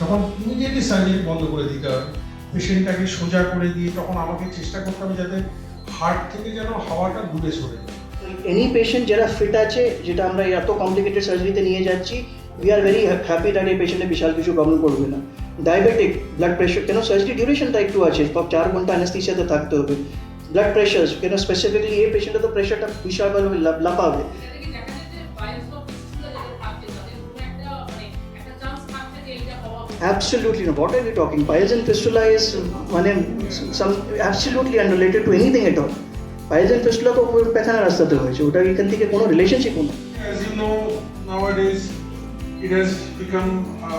তখন immediately surgery বন্ধ করে দিতে হবে পেশেন্টটাকে সোজা করে দিয়ে তখন আমাকে চেষ্টা করতে হবে যাতে হার্ট থেকে যেন হাওয়াটা দূরে সরে যায়। এনি পেশেন্ট যারা ফিট আছে যেটা আমরা এত কমপ্লিকেটেড সার্জারিতে নিয়ে যাচ্ছি we are very happy that এই পেশেন্টে বিশাল কিছু প্রবলেম করবে না। ডায়াবেটিক ব্লাড প্রেশার কেন সার্জারি ডিউরেশনটা একটু আছে সব চার ঘণ্টা অ্যানেস্থিসিয়াতে থাকতে হবে। ব্লাড প্রেশার কেন স্পেসিফিকলি এই পেশেন্টে তো প্রেশারটা বিশালভাবে লাফ- লাফাবে। Absolutely not. What are we talking? Piles and fistula is মানে some absolutely unrelated to anything at all. Piles and fistula তো ওই পেছানোর রাস্তাতে হয়েছে ওটা এখান থেকে কোনো রিলেশনশিপ নেই As you know, nowadays it has become a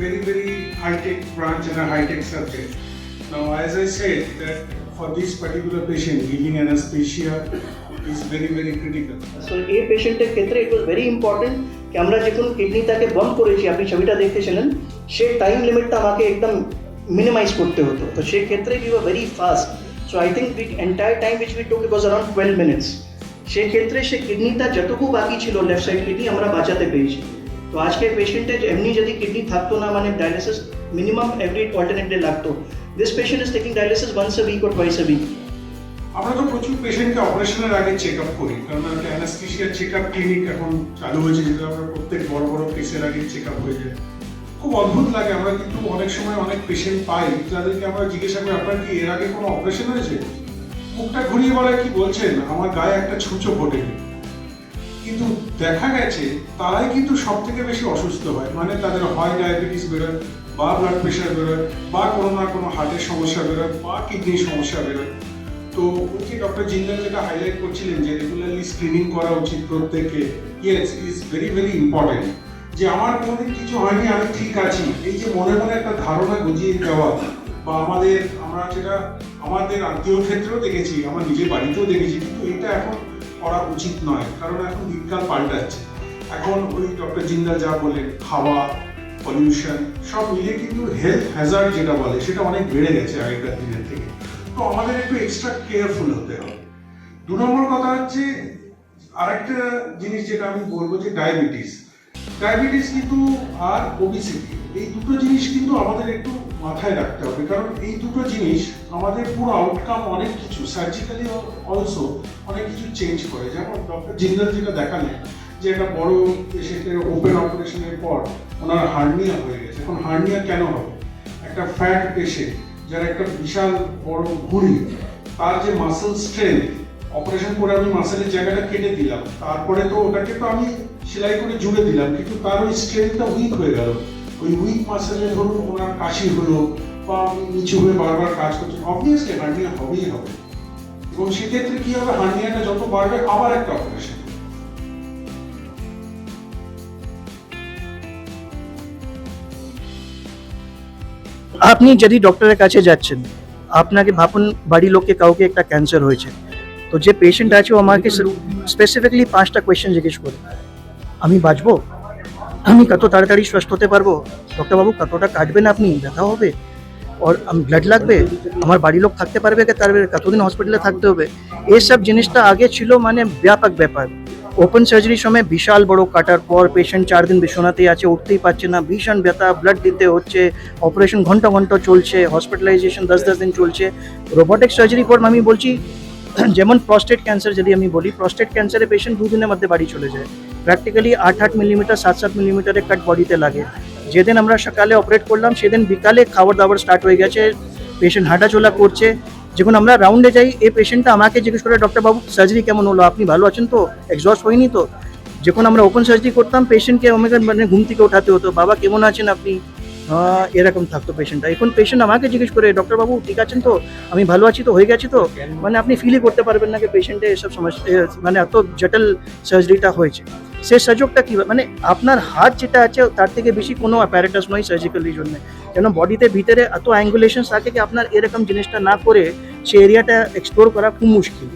very, very high-tech branch and a high-tech subject. Now, as I said, that for this particular patient, giving anesthesia is very, very critical. So এই পেশেন্টের ক্ষেত্রে ইট was very important কি আমরা যখন কিডনিটাকে বন্ধ করেছি আপনি ছবিটা দেখতেছিলেন সেই টাইম লিমিটটা আমাকে একদম মিনিমাইজ করতে হতো তো সেই ক্ষেত্রে we were very fast so I think with entire time which we took it was around twelve minutes সেই ক্ষেত্রে সে কিডনিটা যতটুকু বাকি ছিল লেফট সাইড কিডনি আমরা বাঁচাতে পেরেছি তো আজকে পেশেন্টের এমনি যদি কিডনি থাকতো না মানে dialysis minimum every alternate day লাগতো। This patient is taking dialysis once a week or twice a week আমরা তো প্রচুর পেশেন্টকে অপারেশনের আগে চেক আপ করি, কারণ একটা অ্যানাস্থিসিয়া চেক আপ ক্লিনিক এখন চালু হয়েছে, যেটা আমরা প্রত্যেক বড় বড় কেসের আগে চেক আপ হয়ে যায়। খুব অদ্ভুত লাগে, আমরা কিন্তু অনেক সময় অনেক পেশেন্ট পাই, যাদেরকে আমরা জিজ্ঞাসা করি, আপনার কি এর আগে কোনো অপারেশন হয়েছে? মুখটা ঘুরিয়ে বলে, কি বলছেন? আমার গায়ে একটা ছুঁচো ফোটেনি কিন্তু দেখা গেছে তারাই কিন্তু সব থেকে বেশি অসুস্থ হয়। মানে তাদের হয় ডায়াবেটিস বেরোয়, বা ব্লাড প্রেশার বেরোয়, বা কোনো না কোনো হার্টের সমস্যা বেরোয়, বা কিডনির সমস্যা বেরোয়। তো যে ডক্টর জিন্দাল যেটা হাইলাইট করছিলেন যে রেগুলারলি স্ক্রিনিং করা উচিত প্রত্যেককে yes is very very important যে আমার কোনোদিন কিছু হয়নি, আমি ঠিক আছি। এই যে মনে মনে একটা ধারণা বুঝিয়ে দেওয়া, বা আমাদের, আমরা যেটা, আমাদের আত্মীয় ক্ষেত্রেও দেখেছি, আমার নিজের বাড়িতেও দেখেছি, কিন্তু এটা এখন করা উচিত নয়, কারণ এখন দিনকাল পাল্টাচ্ছে। এখন ওই ডক্টর জিন্দাল যা বলেন খাওয়া পলিউশন সব মিলিয়ে কিন্তু হেলথ হ্যাজার্ড যেটা বলে, সেটা অনেক বেড়ে গেছে আগেকার দিনের থেকে। তো আমাদের একটু এক্সট্রা কেয়ারফুল হতে হবে। দু নম্বর কথা হচ্ছে, আরেকটা জিনিস যেটা আমি বলব যে ডায়াবেটিস ডায়াবেটিস কিন্তু আর ওবিসিটি এই দুটো জিনিস কিন্তু আমাদের একটু মাথায় রাখতে হবে। কারণ এই দুটো জিনিস আমাদের পুরো আউটকাম অনেক কিছু সার্জিক্যালি অলসো অনেক কিছু চেঞ্জ করে। যেমন ডক্টর জিন্দাল যেটা দেখালেন যে একটা বড় পেশেন্টের ওপেন অপারেশনের পর ওনার হার্নিয়া হয়ে গেছে। এখন হার্নিয়া কেন হবে? একটা ফ্যাট পেশেন্ট যার একটা বিশাল বড় ঘুড়ি, তার যে মাসেল স্ট্রেংথ অপারেশন করে আমি মাসেলের জায়গাটা কেটে দিলাম, তারপরে তো ওটাকে তো আমি সেলাই করে জুড়ে দিলাম, কিন্তু তার ওই স্ট্রেংথটা উইক হয়ে গেল। ওই উইক মাসেলে ধরুন ওনার কাশি হলো বা নিচু হয়ে বারবার কাজ করছি অবভিয়াসলি হার্নিয়া হবেই হবে। এবং সেক্ষেত্রে কি হবে, হার্নিয়াটা যত বাড়বে, আবার একটা অপারেশন আপনি যদি ডক্টরের কাছে যাচ্ছেন, আপনাকে ভাবুন বাড়ির লোককে কাউকে একটা ক্যান্সার হয়েছে। তো যে পেশেন্ট আছে ও আমাকে স্পেসিফিকলি পাঁচটা কোয়েশ্চেন জিজ্ঞেস করে। আমি বাঁচবো? আমি কত তাড়াতাড়ি সুস্থ হতে পারব? ডক্টরবাবু, কতটা কাটবেন আপনি? ব্যথা হবে? ওর ব্লাড লাগবে? আমার বাড়ির লোক থাকতে পারবে কি? তার কতদিন হসপিটালে থাকতে হবে? এইসব জিনিসটা আগে ছিল মানে ব্যাপক ব্যাপার। ওপেন সার্জারির সময় বিশাল বড় কাটার পর পেশেন্ট চার দিন বিশ্বনাথে আছে, উঠতেই পারছে না। ভীষণ ব্যথা ব্লাড দিতে হচ্ছে অপারেশন ঘণ্টা ঘণ্টা চলছে হসপিটালাইজেশন দশ দশ দিন চলছে। রোবোটিক সার্জারি পর আমি বলছি, যেমন প্রস্টেট ক্যান্সার যদি আমি বলি প্রস্টেট ক্যান্সারে পেশেন্ট দুদিনের মধ্যে বাড়ি চলে যায়। প্র্যাকটিক্যালি আট আট মিলিমিটার সাত সাত মিলিমিটারের কাট বডিতে লাগে। যেদিন আমরা সকালে অপারেট করলাম, সেদিন বিকালে খাবার দাবার স্টার্ট হয়ে গেছে পেশেন্ট হাঁটাচলা করছে। যখন আমরা রাউন্ডে যাই, এই পেশেন্টটা আমাকে জিজ্ঞেস করে ডক্টর বাবু সার্জারি কেমন হলো? আপনি ভালো আছেন তো? এক্সস্ট হয়নি তো? যখন আমরা ওপেন সার্জারি করতাম পেশেন্টকে আমাকে মানে ঘুম থেকে ওঠাতে হতো, বাবা, কেমন আছেন আপনি? এরকম থাকতো পেশেন্টটা এখন পেশেন্ট আমাকে জিজ্ঞেস করে ডক্টর বাবু, ঠিক আছেন তো? আমি ভালো আছি তো? হয়ে গেছি তো? মানে আপনি ফিলই করতে পারবেন না যে পেশেন্টে এসব সমস্যা মানে এত জটিল সার্জারিটা হয়েছে। সে সুযোগটা কি মানে আপনার হাত যেটা আছে, তার থেকে বেশি কোনো অ্যাপারেটাস নয় সার্জিক্যালির জন্য। কেন বডিতে ভিতরে এত অ্যাঙ্গুলেশন থাকে কি আপনার এরকম জিনিসটা না করে সে এরিয়াটা এক্সপ্লোর করা খুব মুশকিল।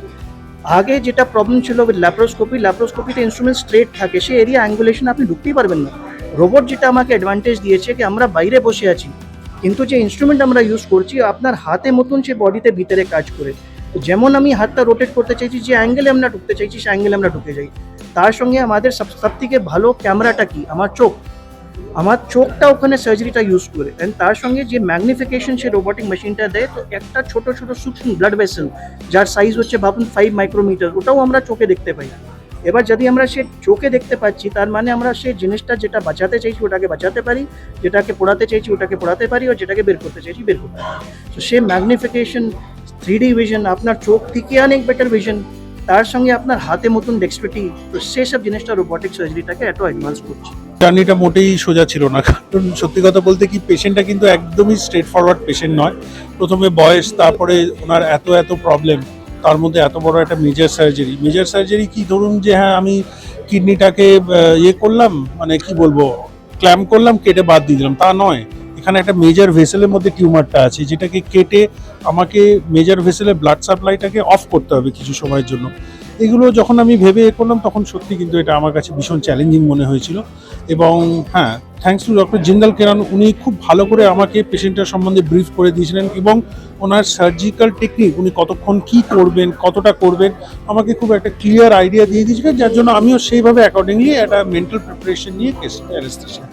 আগে যেটা প্রবলেম ছিল ল্যাপ্রোস্কোপি ল্যাপ্রোস্কোপিতে ইনস্ট্রুমেন্ট স্ট্রেট থাকে, সে এরিয়া অ্যাঙ্গুলেশন আপনি ঢুকতেই পারবেন না। রোবট যেটা আমাকে অ্যাডভান্টেজ দিয়েছে কি আমরা বাইরে বসে আছি, কিন্তু যে ইনস্ট্রুমেন্ট আমরা ইউজ করছি, আপনার হাতে মতন সে বডিতে ভিতরে কাজ করে। যেমন আমি হাতটা রোটেট করতে চাইছি, যে অ্যাঙ্গেলে আমরা ঢুকতে চাইছি, সে অ্যাঙ্গেলে আমরা ঢুকে যাই। তার সঙ্গে আমাদের সব সব থেকে ভালো ক্যামেরাটা কি? আমার চোখ। আমার চোখটা ওখানে সার্জারিটা ইউজ করে। অ্যান্ড তার সঙ্গে যে ম্যাগনিফিকেশন সে রোবোটিক মেশিনটা দেয়, তো একটা ছোট ছোট সূক্ষ্ম ব্লাড ভেসেল যার সাইজ হচ্ছে ভাবুন ফাইভ মাইক্রোমিটার ওটাও আমরা চোখে দেখতে পাই এবার যদি আমরা সে চোখে দেখতে পাচ্ছি, তার মানে আমরা সেই জিনিসটা যেটা বাঁচাতে চাইছি, ওটাকে বাঁচাতে পারি, যেটাকে পড়াতে চাইছি, ওটাকে পড়াতে পারি ও যেটাকে বের করতে চাইছি, বের করতে পারি। তো সে ম্যাগনিফিকেশন থ্রি ডি ভিশন আপনার চোখ থেকে অনেক বেটার ভিশন তার সঙ্গে আপনার হাতে মতন ডেক্সপিটি তো সেসব জিনিসটা রোবোটিক সার্জারিটাকে এত অ্যাডভান্স করছে। জার্নিটা মোটেই সোজা ছিল না, কারণ সত্যি কথা বলতে কি পেশেন্টটা কিন্তু একদমই স্ট্রেট ফরওয়ার্ড পেশেন্ট নয়। প্রথমে বয়স, তারপরে ওনার এত এত প্রবলেম তার মধ্যে এত বড় একটা মেজর সার্জারি মেজর সার্জারি কি ধরুন যে হ্যাঁ আমি কিডনিটাকে ইয়ে করলাম মানে কি বলব ক্ল্যাম করলাম, কেটে বাদ দিয়ে দিলাম, তা নয়। এখানে একটা মেজর ভেসেলের মধ্যে টিউমারটা আছে, যেটাকে কেটে আমাকে মেজর ভেসেলের ব্লাড সাপ্লাইটাকে অফ করতে হবে কিছু সময়ের জন্য। এগুলো যখন আমি ভেবে এ করলাম, তখন সত্যি কিন্তু এটা আমার কাছে ভীষণ চ্যালেঞ্জিং মনে হয়েছিল। এবং হ্যাঁ থ্যাঙ্কস টু ডক্টর জিন্দাল কেরান, উনি খুব ভালো করে আমাকে পেশেন্টের সম্বন্ধে ব্রিফ করে দিয়েছিলেন এবং ওনার সার্জিক্যাল টেকনিক উনি কতক্ষণ কি করবেন, কতটা করবেন, আমাকে খুব একটা ক্লিয়ার আইডিয়া দিয়ে দিয়েছিলেন, যার জন্য আমিও সেইভাবে অ্যাকর্ডিংলি একটা মেন্টাল প্রিপারেশন নিয়ে কেসটা অ্যারেস্টেশন